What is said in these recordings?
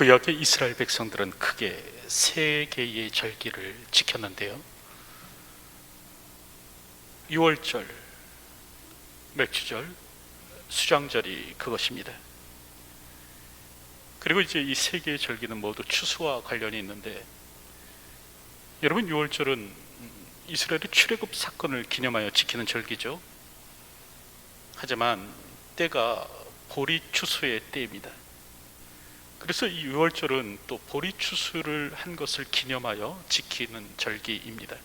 구약의 이스라엘 백성들은 크게 세 개의 절기를 지켰는데요. 유월절, 맥주절, 수장절이 그것입니다. 그리고 이제 이 세 개의 절기는 모두 추수와 관련이 있는데 여러분 유월절은 이스라엘의 출애굽 사건을 기념하여 지키는 절기죠. 하지만 때가 보리 추수의 때입니다. 그래서 이 유월절은 또 보리 추수를 한 것을 기념하여 지키는 절기입니다.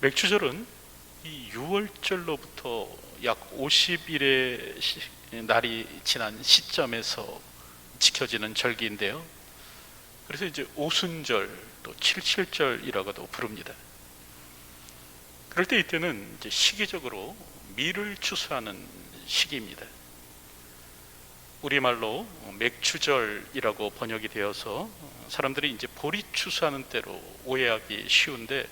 맥주절은 이 유월절로부터 약 50일의 시, 날이 지난 시점에서 지켜지는 절기인데요. 그래서 이제 오순절 또 칠칠절이라고도 부릅니다. 그럴 때 이때는 이제 시기적으로 밀을 추수하는 시기입니다. 우리말로 맥추절이라고 번역이 되어서 사람들이 이제 보리 추수하는 때로 오해하기 쉬운데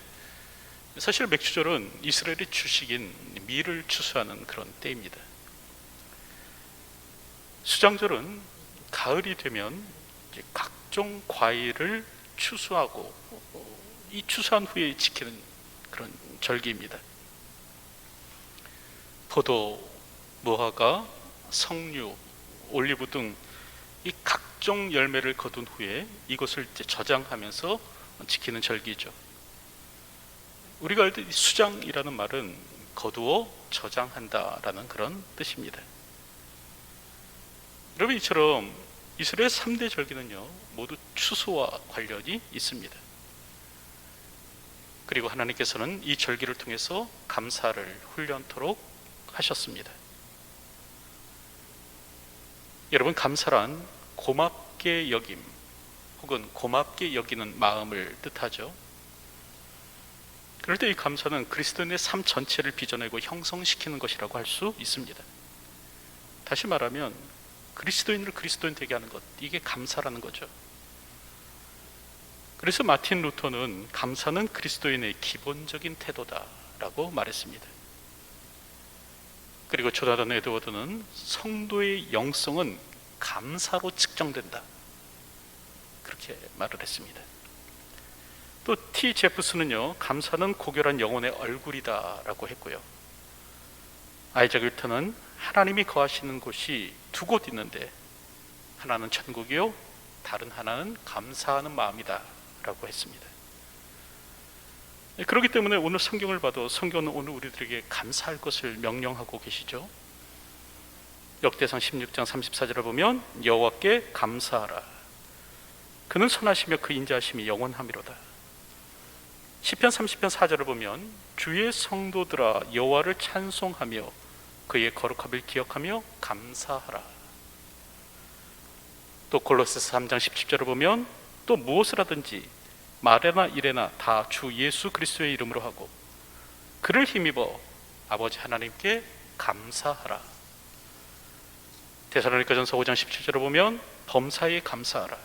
사실 맥추절은 이스라엘의 주식인 밀을 추수하는 그런 때입니다. 수장절은 가을이 되면 각종 과일을 추수하고 이 추수한 후에 지키는 그런 절기입니다. 포도, 무화과, 석류, 올리브 등 이 각종 열매를 거둔 후에 이것을 저장하면서 지키는 절기죠. 우리가 알듯 수장이라는 말은 거두어 저장한다라는 그런 뜻입니다. 여러분 이처럼 이스라엘 3대 절기는요 모두 추수와 관련이 있습니다. 그리고 하나님께서는 이 절기를 통해서 감사를 훈련토록 하셨습니다. 여러분 감사란 고맙게 여김 혹은 고맙게 여기는 마음을 뜻하죠. 그럴 때 이 감사는 그리스도인의 삶 전체를 빚어내고 형성시키는 것이라고 할 수 있습니다. 다시 말하면 그리스도인을 그리스도인 되게 하는 것 이게 감사라는 거죠. 그래서 마틴 루터는 감사는 그리스도인의 기본적인 태도다라고 말했습니다. 그리고 조나단 에드워드는 성도의 영성은 감사로 측정된다. 그렇게 말을 했습니다. 또티 제프스는요, 감사는 고결한 영혼의 얼굴이다라고 했고요. 아이작 윌턴은 하나님이 거하시는 곳이 두 곳 있는데 하나는 천국이요, 다른 하나는 감사하는 마음이다라고 했습니다. 네, 그렇기 때문에 오늘 성경을 봐도 성경은 오늘 우리들에게 감사할 것을 명령하고 계시죠. 역대상 16장 34절을 보면 여호와께 감사하라. 그는 선하시며 그 인자하심이 영원함이로다. 시편 30편 4절을 보면 주의 성도들아 여호와를 찬송하며 그의 거룩함을 기억하며 감사하라. 또 골로새서 3장 17절을 보면 또 무엇을 하든지 말에나 일에나 다 주 예수 그리스도의 이름으로 하고 그를 힘입어 아버지 하나님께 감사하라. 데살로니가전서 5장 17절을 보면 범사에 감사하라.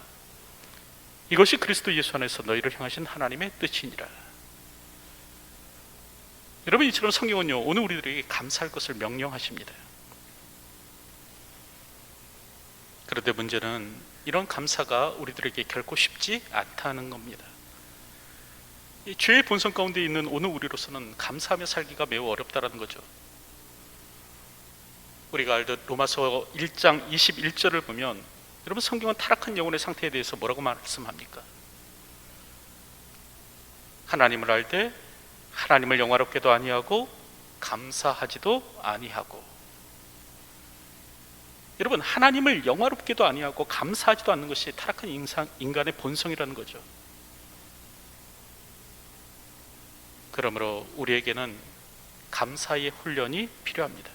이것이 그리스도 예수 안에서 너희를 향하신 하나님의 뜻이니라. 여러분 이처럼 성경은요 오늘 우리들에게 감사할 것을 명령하십니다. 그런데 문제는 이런 감사가 우리들에게 결코 쉽지 않다는 겁니다. 이 죄의 본성 가운데 있는 오늘 우리로서는 감사하며 살기가 매우 어렵다라는 거죠. 우리가 알듯 로마서 1장 21절을 보면 여러분 성경은 타락한 영혼의 상태에 대해서 뭐라고 말씀합니까? 하나님을 알 때 하나님을 영화롭게도 아니하고 감사하지도 아니하고 여러분 하나님을 영화롭게도 아니하고 감사하지도 않는 것이 타락한 인간의 본성이라는 거죠. 그러므로 우리에게는 감사의 훈련이 필요합니다.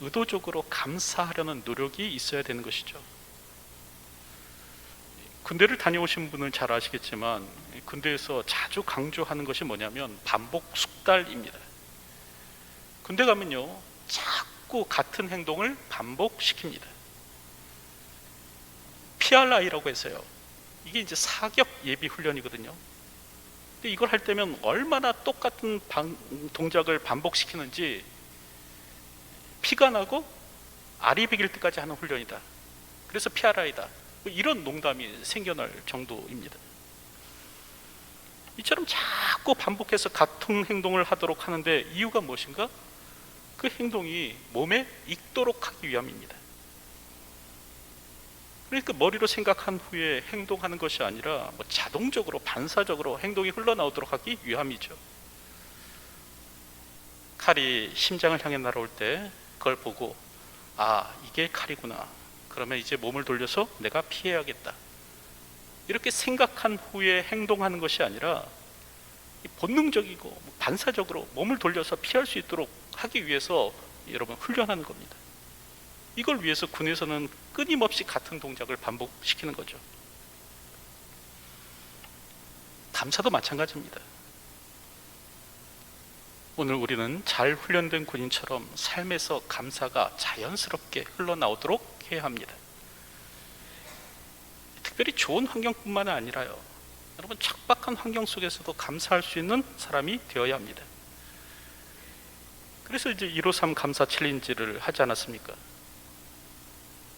의도적으로 감사하려는 노력이 있어야 되는 것이죠. 군대를 다녀오신 분은 잘 아시겠지만 군대에서 자주 강조하는 것이 뭐냐면 반복 숙달입니다. 군대 가면요 자꾸 같은 행동을 반복시킵니다. PRI라고 해서요. 이게 이제 사격 예비 훈련이거든요. 이걸 할 때면 얼마나 똑같은 방, 동작을 반복시키는지 피가 나고 알이 배길 때까지 하는 훈련이다. 그래서 피하라이다. 뭐 이런 농담이 생겨날 정도입니다. 이처럼 자꾸 반복해서 같은 행동을 하도록 하는데 이유가 무엇인가? 그 행동이 몸에 익도록 하기 위함입니다. 그러니까 머리로 생각한 후에 행동하는 것이 아니라 뭐 자동적으로 반사적으로 행동이 흘러나오도록 하기 위함이죠. 칼이 심장을 향해 날아올 때 그걸 보고 아 이게 칼이구나. 그러면 이제 몸을 돌려서 내가 피해야겠다. 이렇게 생각한 후에 행동하는 것이 아니라 이 본능적이고 반사적으로 몸을 돌려서 피할 수 있도록 하기 위해서 여러분 훈련하는 겁니다. 이걸 위해서 군에서는 끊임없이 같은 동작을 반복시키는 거죠. 감사도 마찬가지입니다. 오늘 우리는 잘 훈련된 군인처럼 삶에서 감사가 자연스럽게 흘러나오도록 해야 합니다. 특별히 좋은 환경뿐만 아니라요. 여러분 척박한 환경 속에서도 감사할 수 있는 사람이 되어야 합니다. 그래서 이제 153 감사 챌린지를 하지 않았습니까?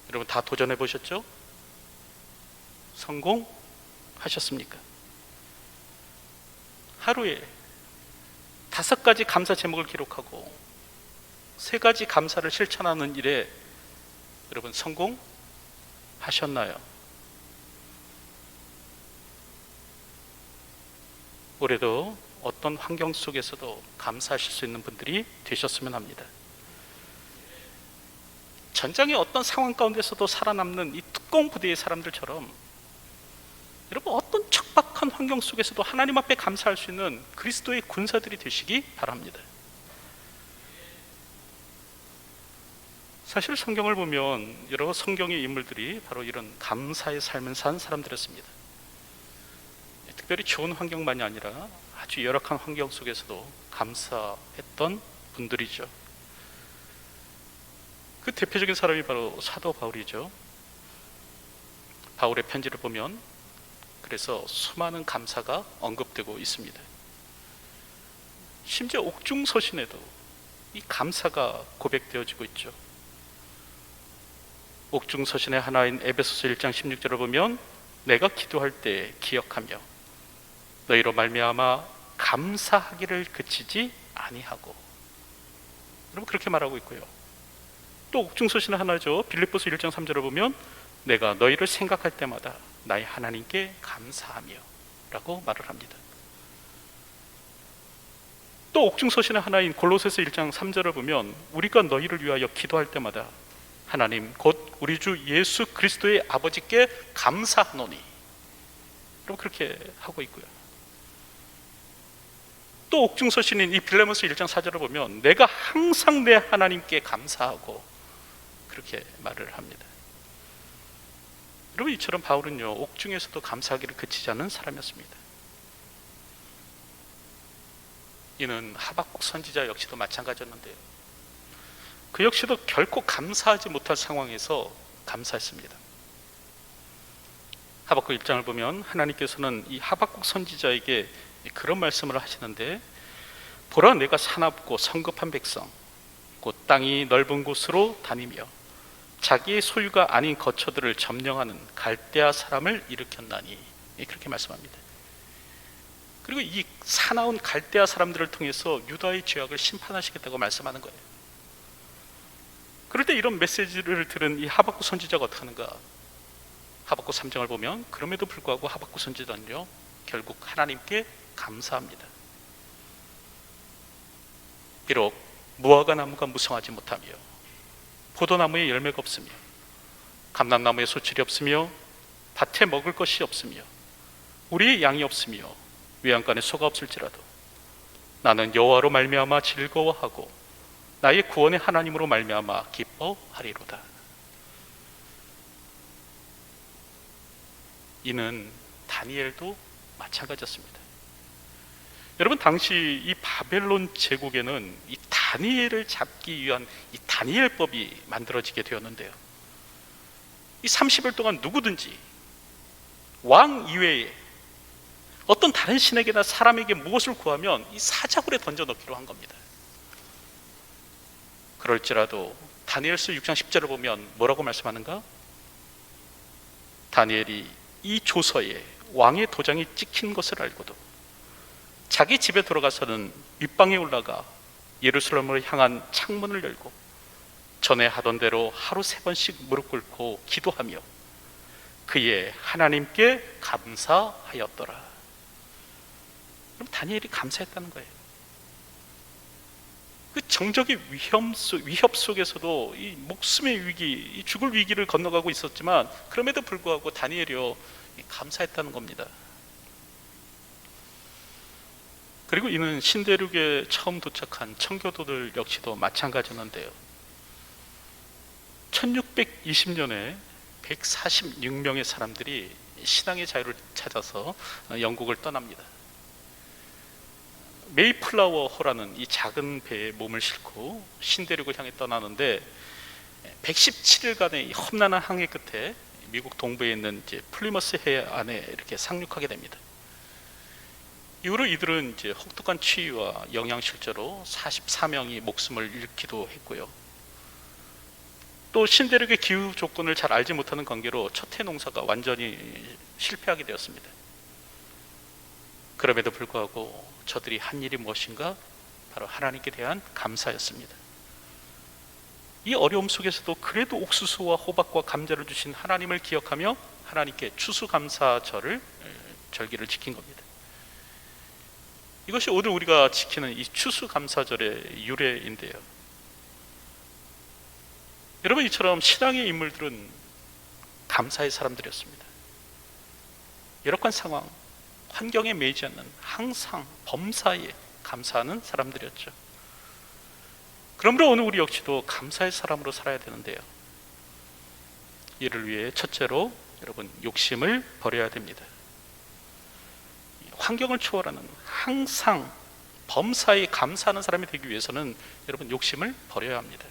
여러분 다 도전해 보셨죠? 성공하셨습니까? 하루에 다섯 가지 감사 제목을 기록하고 세 가지 감사를 실천하는 일에 여러분 성공하셨나요? 올해도 어떤 환경 속에서도 감사하실 수 있는 분들이 되셨으면 합니다. 전장의 어떤 상황 가운데서도 살아남는 이 특공 부대의 사람들처럼 여러분 어떤 척박한 환경 속에서도 하나님 앞에 감사할 수 있는 그리스도의 군사들이 되시기 바랍니다. 사실 성경을 보면 여러 성경의 인물들이 바로 이런 감사의 삶을 산 사람들이었습니다. 특별히 좋은 환경만이 아니라 아주 열악한 환경 속에서도 감사했던 분들이죠. 그 대표적인 사람이 바로 사도 바울이죠. 바울의 편지를 보면 그래서 수많은 감사가 언급되고 있습니다. 심지어 옥중 서신에도 이 감사가 고백되어지고 있죠. 옥중 서신의 하나인 에베소서 1장 16절을 보면 내가 기도할 때 기억하며 너희로 말미암아 감사하기를 그치지 아니하고 여러분 그렇게 말하고 있고요. 또 옥중서신의 하나죠. 빌립보서 1장 3절을 보면 내가 너희를 생각할 때마다 나의 하나님께 감사하며 라고 말을 합니다. 또 옥중서신의 하나인 골로새서 1장 3절을 보면 우리가 너희를 위하여 기도할 때마다 하나님 곧 우리 주 예수 그리스도의 아버지께 감사하노니 여러분 그렇게 하고 있고요. 또 옥중서신인 이 빌레몬서 1장 4절을 보면 내가 항상 내 하나님께 감사하고 그렇게 말을 합니다. 여러분 이처럼 바울은요 옥중에서도 감사하기를 그치지 않은 사람이었습니다. 이는 하박국 선지자 역시도 마찬가지였는데요. 그 역시도 결코 감사하지 못할 상황에서 감사했습니다. 하박국 1장을 보면 하나님께서는 이 하박국 선지자에게 그런 말씀을 하시는데 보라 내가 사납고 성급한 백성 곧 땅이 넓은 곳으로 다니며 자기의 소유가 아닌 거처들을 점령하는 갈대아 사람을 일으켰나니 예, 그렇게 말씀합니다. 그리고 이 사나운 갈대아 사람들을 통해서 유다의 죄악을 심판하시겠다고 말씀하는 거예요. 그럴 때 이런 메시지를 들은 이 하박국 선지자가 어떻게 하는가? 하박국 3장을 보면 그럼에도 불구하고 하박국 선지자는요 결국 하나님께 감사합니다. 비록 무화과 나무가 무성하지 못하며 포도나무에 열매가 없으며 감람나무에 소출이 없으며 밭에 먹을 것이 없으며 우리의 양이 없으며 외양간에 소가 없을지라도 나는 여호와로 말미암아 즐거워하고 나의 구원의 하나님으로 말미암아 기뻐하리로다. 이는 다니엘도 마찬가지였습니다. 여러분 당시 이 바벨론 제국에는 이 다니엘을 잡기 위한 이 다니엘법이 만들어지게 되었는데요. 이 30일 동안 누구든지 왕 이외에 어떤 다른 신에게나 사람에게 무엇을 구하면 이 사자굴에 던져 넣기로 한 겁니다. 그럴지라도 다니엘서 6장 10절을 보면 뭐라고 말씀하는가? 다니엘이 이 조서에 왕의 도장이 찍힌 것을 알고도 자기 집에 들어가서는 윗방에 올라가 예루살렘을 향한 창문을 열고 전에 하던 대로 하루 세 번씩 무릎 꿇고 기도하며 그의 하나님께 감사하였더라. 그럼 다니엘이 감사했다는 거예요. 그 정적의 위험 속, 위협 속에서도 이 목숨의 위기, 이 죽을 위기를 건너가고 있었지만 그럼에도 불구하고 다니엘이요 감사했다는 겁니다. 그리고 이는 신대륙에 처음 도착한 청교도들 역시도 마찬가지였는데요. 1620년에 146명의 사람들이 신앙의 자유를 찾아서 영국을 떠납니다. 메이플라워 호라는 이 작은 배에 몸을 싣고 신대륙을 향해 떠나는데 117일간의 험난한 항해 끝에 미국 동부에 있는 플리머스 해안에 이렇게 상륙하게 됩니다. 이후로 이들은 이제 혹독한 추위와 영양실조로 44명이 목숨을 잃기도 했고요. 또 신대륙의 기후 조건을 잘 알지 못하는 관계로 첫해 농사가 완전히 실패하게 되었습니다. 그럼에도 불구하고 저들이 한 일이 무엇인가? 바로 하나님께 대한 감사였습니다. 이 어려움 속에서도 그래도 옥수수와 호박과 감자를 주신 하나님을 기억하며 하나님께 추수감사절을 절기를 지킨 겁니다. 이것이 오늘 우리가 지키는 이 추수감사절의 유래인데요. 여러분 이처럼 신앙의 인물들은 감사의 사람들이었습니다. 열악한 상황, 환경에 매이지 않는 항상 범사에 감사하는 사람들이었죠. 그러므로 오늘 우리 역시도 감사의 사람으로 살아야 되는데요. 이를 위해 첫째로 여러분 욕심을 버려야 됩니다. 환경을 초월하는 항상 범사에 감사하는 사람이 되기 위해서는 여러분 욕심을 버려야 합니다.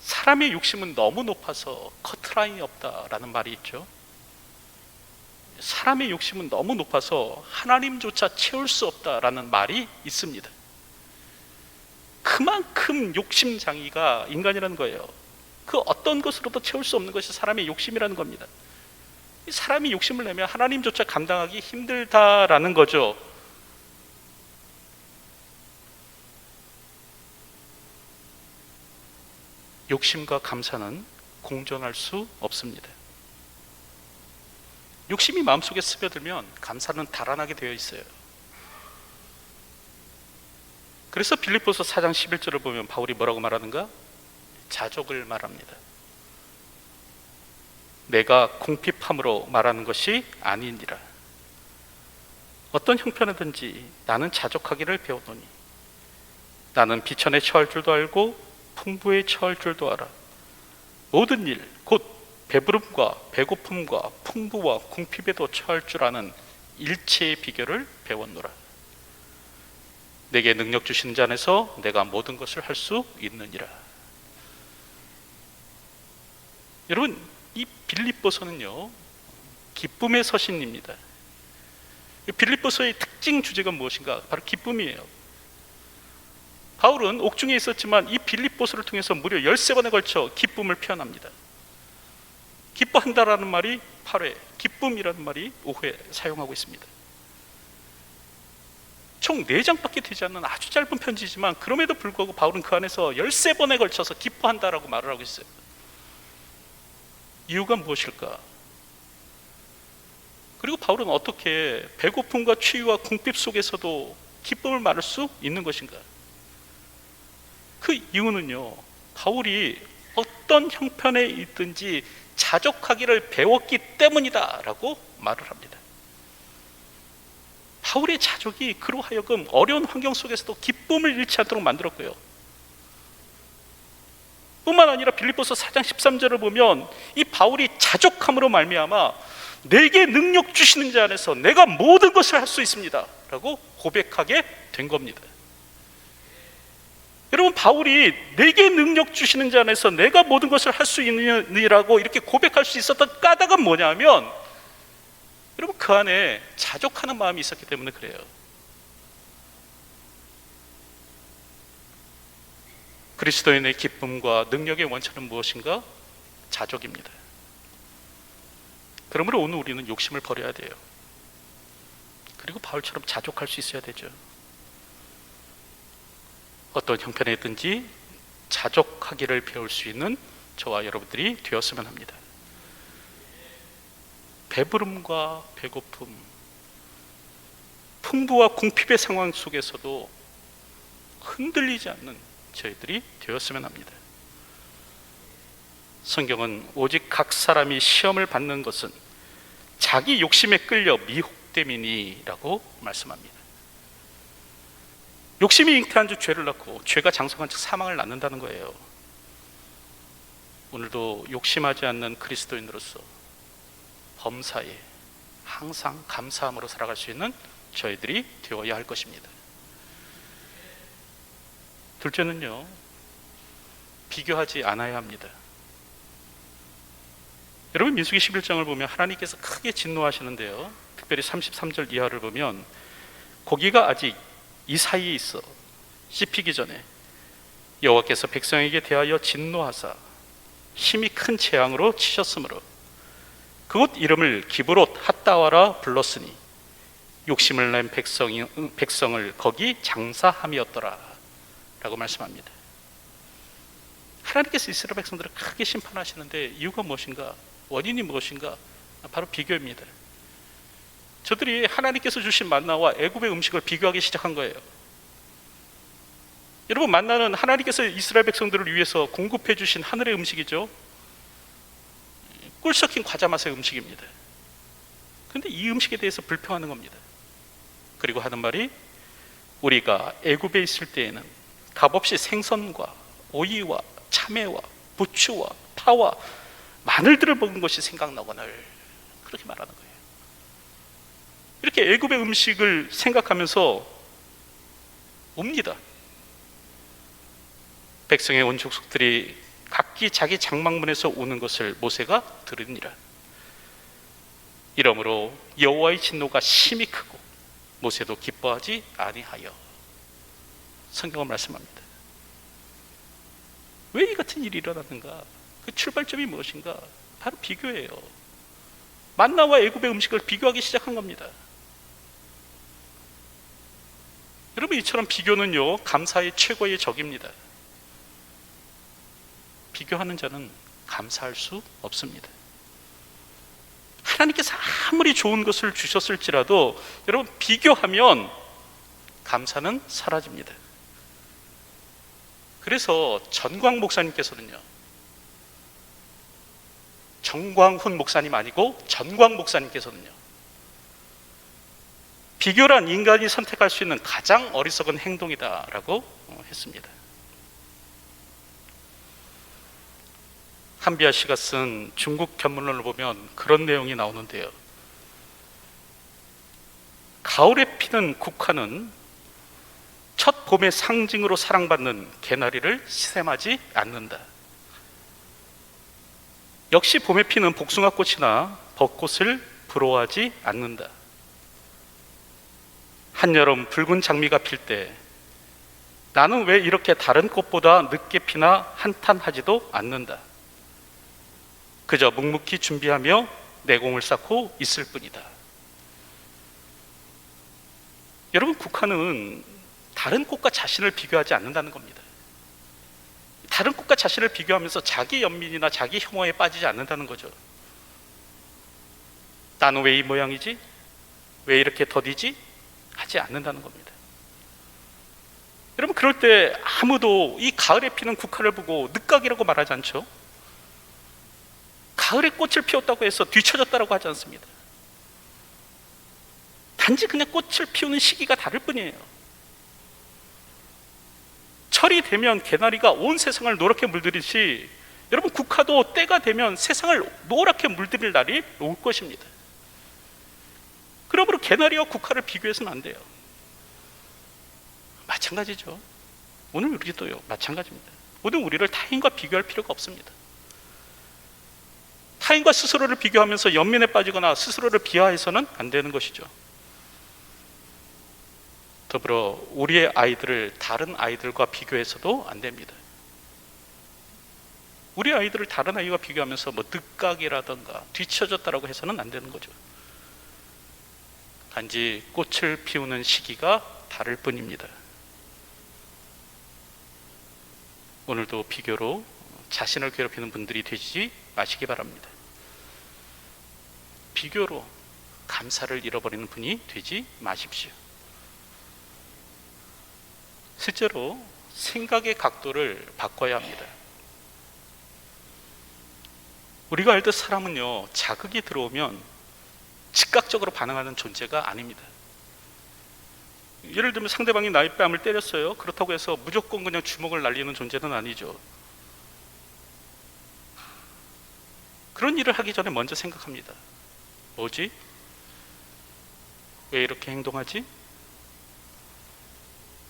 사람의 욕심은 너무 높아서 커트라인이 없다라는 말이 있죠. 사람의 욕심은 너무 높아서 하나님조차 채울 수 없다라는 말이 있습니다. 그만큼 욕심장이가 인간이라는 거예요. 그 어떤 것으로도 채울 수 없는 것이 사람의 욕심이라는 겁니다. 사람이 욕심을 내면 하나님조차 감당하기 힘들다라는 거죠. 욕심과 감사는 공존할 수 없습니다. 욕심이 마음속에 스며들면 감사는 달아나게 되어 있어요. 그래서 빌립보서 4장 11절을 보면 바울이 뭐라고 말하는가? 자족을 말합니다. 내가 궁핍함으로 말하는 것이 아니니라. 어떤 형편이든지 나는 자족하기를 배우노니 나는 비천에 처할 줄도 알고 풍부에 처할 줄도 알아. 모든 일, 곧 배부름과 배고픔과 풍부와 궁핍에도 처할 줄 아는 일체의 비결을 배웠노라. 내게 능력 주신 자 안에서 내가 모든 것을 할 수 있느니라. 여러분, 이 빌립보서는요, 기쁨의 서신입니다. 빌립보서의 특징 주제가 무엇인가? 바로 기쁨이에요. 바울은 옥중에 있었지만 이 빌립보서를 통해서 무려 13번에 걸쳐 기쁨을 표현합니다. 기뻐한다라는 말이 8회, 기쁨이라는 말이 5회 사용하고 있습니다. 총 4장밖에 되지 않는 아주 짧은 편지지만 그럼에도 불구하고 바울은 그 안에서 13번에 걸쳐서 기뻐한다라고 말을 하고 있어요. 이유가 무엇일까? 그리고 바울은 어떻게 배고픔과 추위와 궁핍 속에서도 기쁨을 말할 수 있는 것인가? 그 이유는요, 바울이 어떤 형편에 있든지 자족하기를 배웠기 때문이다 라고 말을 합니다. 바울의 자족이 그로 하여금 어려운 환경 속에서도 기쁨을 잃지 않도록 만들었고요. 뿐만 아니라 빌립보서 4장 13절을 보면 이 바울이 자족함으로 말미암아 내게 능력 주시는 자 안에서 내가 모든 것을 할 수 있습니다 라고 고백하게 된 겁니다. 여러분 바울이 내게 능력 주시는 자 안에서 내가 모든 것을 할 수 있느니라고 이렇게 고백할 수 있었던 까닭은 뭐냐면 여러분 그 안에 자족하는 마음이 있었기 때문에 그래요. 그리스도인의 기쁨과 능력의 원천은 무엇인가? 자족입니다. 그러므로 오늘 우리는 욕심을 버려야 돼요. 그리고 바울처럼 자족할 수 있어야 되죠. 어떤 형편이든지 자족하기를 배울 수 있는 저와 여러분들이 되었으면 합니다. 배부름과 배고픔, 풍부와 궁핍의 상황 속에서도 흔들리지 않는 저희들이 되었으면 합니다. 성경은 오직 각 사람이 시험을 받는 것은 자기 욕심에 끌려 미혹됨이니라고 말씀합니다. 욕심이 잉태한 주 죄를 낳고 죄가 장성한 즉 사망을 낳는다는 거예요. 오늘도 욕심하지 않는 그리스도인으로서 범사에 항상 감사함으로 살아갈 수 있는 저희들이 되어야 할 것입니다. 둘째는요, 비교하지 않아야 합니다. 여러분 민수기 11장을 보면 하나님께서 크게 진노하시는데요. 특별히 33절 이하를 보면 고기가 아직 이 사이에 있어 씹히기 전에 여호와께서 백성에게 대하여 진노하사 힘이 큰 재앙으로 치셨으므로 그곳 이름을 기브롯 핫다와라 불렀으니 욕심을 낸 백성이, 백성을 거기 장사함이었더라 라고 말씀합니다 하나님께서 이스라엘 백성들을 크게 심판하시는데 이유가 무엇인가 원인이 무엇인가 바로 비교입니다 저들이 하나님께서 주신 만나와 애굽의 음식을 비교하기 시작한 거예요 여러분 만나는 하나님께서 이스라엘 백성들을 위해서 공급해 주신 하늘의 음식이죠 꿀 섞인 과자 맛의 음식입니다. 근데 이 음식에 대해서 불평하는 겁니다. 그리고 하는 말이 우리가 애굽에 있을 때에는 값없이 생선과 오이와 참외와 부추와 파와 마늘들을 먹은 것이 생각나거늘 그렇게 말하는 거예요. 이렇게 애굽의 음식을 생각하면서 옵니다. 백성의 온 족속들이 각기 자기 장막문에서 오는 것을 모세가 들으니라. 이러므로 여호와의 진노가 심히 크고 모세도 기뻐하지 아니하여 성경은 말씀합니다. 왜 이 같은 일이 일어났는가? 그 출발점이 무엇인가? 바로 비교예요. 만나와 애굽의 음식을 비교하기 시작한 겁니다. 여러분 이처럼 비교는요 감사의 최고의 적입니다. 비교하는 자는 감사할 수 없습니다. 하나님께서 아무리 좋은 것을 주셨을지라도 여러분 비교하면 감사는 사라집니다. 그래서 전광 목사님께서는요. 정광훈 목사님 아니고 전광 목사님께서는요. 비교란 인간이 선택할 수 있는 가장 어리석은 행동이다라고 했습니다. 한비아 씨가 쓴 중국 견문론을 보면 그런 내용이 나오는데요. 가을에 피는 국화는 첫 봄의 상징으로 사랑받는 개나리를 시샘하지 않는다. 역시 봄에 피는 복숭아꽃이나 벚꽃을 부러워하지 않는다. 한여름 붉은 장미가 필 때 나는 왜 이렇게 다른 꽃보다 늦게 피나 한탄하지도 않는다. 그저 묵묵히 준비하며 내공을 쌓고 있을 뿐이다. 여러분, 국화는 다른 꽃과 자신을 비교하지 않는다는 겁니다. 다른 꽃과 자신을 비교하면서 자기 연민이나 자기 혐오에 빠지지 않는다는 거죠. 나는 왜 이 모양이지? 왜 이렇게 더디지? 하지 않는다는 겁니다. 여러분, 그럴 때 아무도 이 가을에 피는 국화를 보고 늦각이라고 말하지 않죠? 가을에 꽃을 피웠다고 해서 뒤처졌다고 하지 않습니다. 단지 그냥 꽃을 피우는 시기가 다를 뿐이에요. 철이 되면 개나리가 온 세상을 노랗게 물들이듯이 여러분 국화도 때가 되면 세상을 노랗게 물들일 날이 올 것입니다. 그러므로 개나리와 국화를 비교해서는 안 돼요. 마찬가지죠. 오늘 우리도요 마찬가지입니다. 오늘 우리를 타인과 비교할 필요가 없습니다. 타인과 스스로를 비교하면서 연민에 빠지거나 스스로를 비하해서는 안 되는 것이죠. 더불어 우리의 아이들을 다른 아이들과 비교해서도 안 됩니다. 우리 아이들을 다른 아이와 비교하면서 뭐 늦각이라던가 뒤처졌다라고 해서는 안 되는 거죠. 단지 꽃을 피우는 시기가 다를 뿐입니다. 오늘도 비교로 자신을 괴롭히는 분들이 되지 마시기 바랍니다. 비교로 감사를 잃어버리는 분이 되지 마십시오. 실제로 생각의 각도를 바꿔야 합니다. 우리가 알듯 사람은요, 자극이 들어오면 즉각적으로 반응하는 존재가 아닙니다. 예를 들면 상대방이 나의 뺨을 때렸어요. 그렇다고 해서 무조건 그냥 주먹을 날리는 존재는 아니죠. 그런 일을 하기 전에 먼저 생각합니다. 뭐지? 왜 이렇게 행동하지?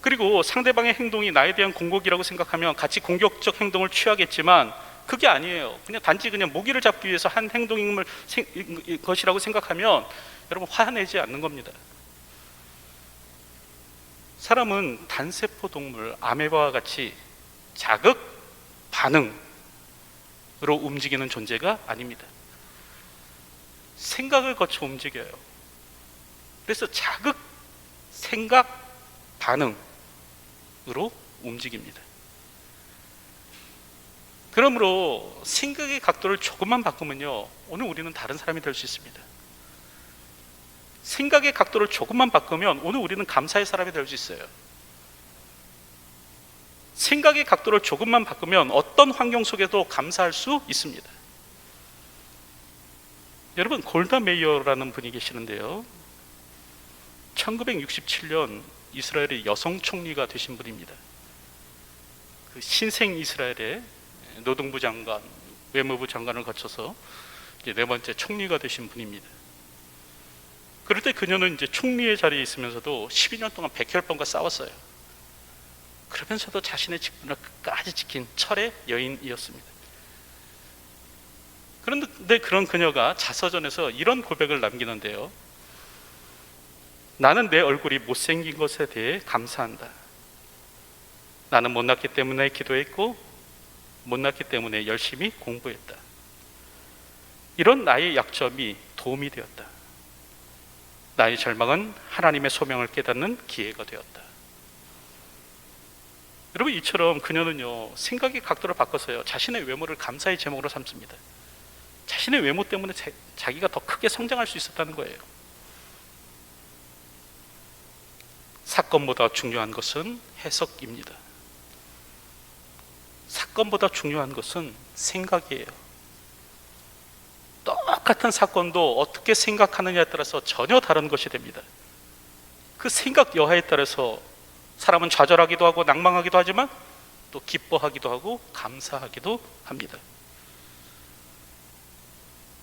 그리고 상대방의 행동이 나에 대한 공격이라고 생각하면 같이 공격적 행동을 취하겠지만 그게 아니에요. 그냥 단지 그냥 모기를 잡기 위해서 한 행동임을 생- 것이라고 생각하면 여러분 화내지 않는 겁니다. 사람은 단세포 동물 아메바와 같이 자극 반응으로 움직이는 존재가 아닙니다. 생각을 거쳐 움직여요. 그래서 자극, 생각, 반응 으로 움직입니다. 그러므로 생각의 각도를 조금만 바꾸면요, 오늘 우리는 다른 사람이 될 수 있습니다. 생각의 각도를 조금만 바꾸면 오늘 우리는 감사의 사람이 될 수 있어요. 생각의 각도를 조금만 바꾸면 어떤 환경 속에도 감사할 수 있습니다. 여러분 골다 메이어라는 분이 계시는데요. 1967년 이스라엘의 여성 총리가 되신 분입니다. 그 신생 이스라엘의 노동부 장관, 외무부 장관을 거쳐서 네 번째 총리가 되신 분입니다. 그럴 때 그녀는 이제 총리의 자리에 있으면서도 12년 동안 백혈병과 싸웠어요. 그러면서도 자신의 직분을 끝까지 지킨 철의 여인이었습니다. 그런데 그런 그녀가 자서전에서 이런 고백을 남기는데요. 나는 내 얼굴이 못생긴 것에 대해 감사한다. 나는 못났기 때문에 기도했고 못났기 때문에 열심히 공부했다. 이런 나의 약점이 도움이 되었다. 나의 절망은 하나님의 소명을 깨닫는 기회가 되었다. 여러분 이처럼 그녀는요 생각의 각도를 바꿔서요 자신의 외모를 감사의 제목으로 삼습니다. 자신의 외모 때문에 자, 자기가 더 크게 성장할 수 있었다는 거예요. 사건보다 중요한 것은 해석입니다. 사건보다 중요한 것은 생각이에요. 똑같은 사건도 어떻게 생각하느냐에 따라서 전혀 다른 것이 됩니다. 그 생각 여하에 따라서 사람은 좌절하기도 하고 낭망하기도 하지만 또 기뻐하기도 하고 감사하기도 합니다.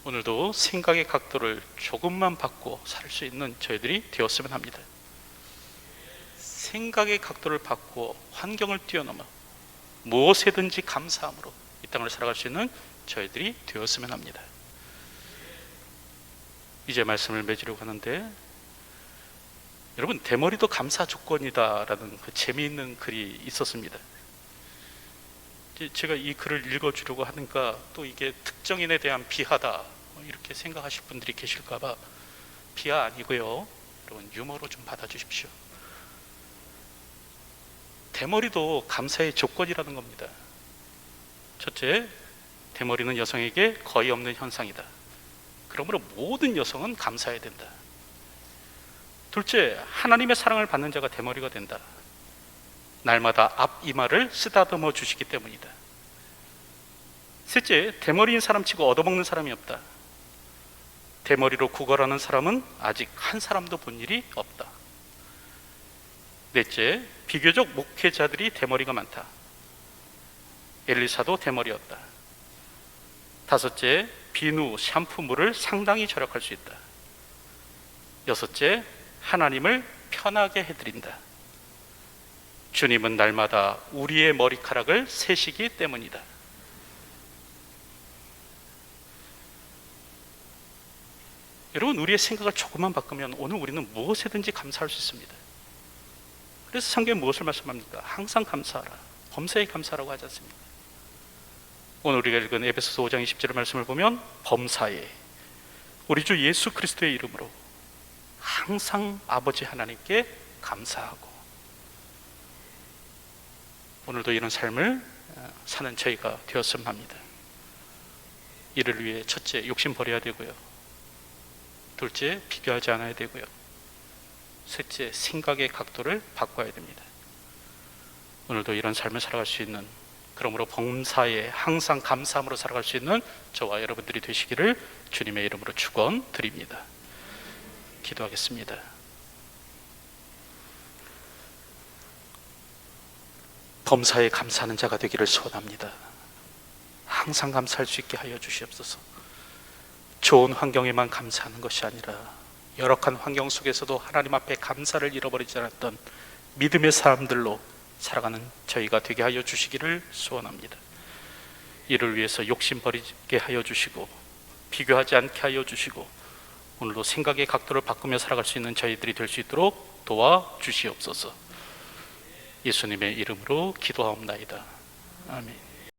오늘도 생각의 각도를 조금만 바꿔 살 수 있는 저희들이 되었으면 합니다. 생각의 각도를 바꾸어 환경을 뛰어넘어 무엇에든지 감사함으로 이 땅을 살아갈 수 있는 저희들이 되었으면 합니다. 이제 말씀을 맺으려고 하는데 여러분 대머리도 감사 조건이다라는 그 재미있는 글이 있었습니다. 제가 이 글을 읽어주려고 하니까 또 이게 특정인에 대한 비하다 뭐 이렇게 생각하실 분들이 계실까봐 비하 아니고요. 여러분 유머로 좀 받아주십시오. 대머리도 감사의 조건이라는 겁니다. 첫째, 대머리는 여성에게 거의 없는 현상이다. 그러므로 모든 여성은 감사해야 된다. 둘째, 하나님의 사랑을 받는 자가 대머리가 된다. 날마다 앞 이마를 쓰다듬어 주시기 때문이다. 셋째, 대머리인 사람치고 얻어먹는 사람이 없다. 대머리로 구걸하는 사람은 아직 한 사람도 본 일이 없다. 넷째, 비교적 목회자들이 대머리가 많다. 엘리사도 대머리였다. 다섯째, 비누, 샴푸물을 상당히 절약할 수 있다. 여섯째, 하나님을 편하게 해드린다. 주님은 날마다 우리의 머리카락을 세시기 때문이다. 여러분, 우리의 생각을 조금만 바꾸면 오늘 우리는 무엇에든지 감사할 수 있습니다. 그래서 성경에 무엇을 말씀합니까? 항상 감사하라. 범사에 감사라고 하지 않습니까? 오늘 우리가 읽은 에베소서 5장 20절 말씀을 보면 범사에 우리 주 예수 그리스도의 이름으로 항상 아버지 하나님께 감사하고 오늘도 이런 삶을 어, 사는 저희가 되었으면 합니다. 이를 위해 첫째 욕심 버려야 되고요. 둘째 비교하지 않아야 되고요. 셋째 생각의 각도를 바꿔야 됩니다. 오늘도 이런 삶을 살아갈 수 있는 그러므로 범사에 항상 감사함으로 살아갈 수 있는 저와 여러분들이 되시기를 주님의 이름으로 축원드립니다. 기도하겠습니다. 범사에 감사하는 자가 되기를 소원합니다. 항상 감사할 수 있게 하여 주시옵소서. 좋은 환경에만 감사하는 것이 아니라 열악한 환경 속에서도 하나님 앞에 감사를 잃어버리지 않았던 믿음의 사람들로 살아가는 저희가 되게 하여 주시기를 소원합니다. 이를 위해서 욕심 버리게 하여 주시고 비교하지 않게 하여 주시고 오늘도 생각의 각도를 바꾸며 살아갈 수 있는 저희들이 될 수 있도록 도와 주시옵소서. 예수님의 이름으로 기도하옵나이다. 아멘.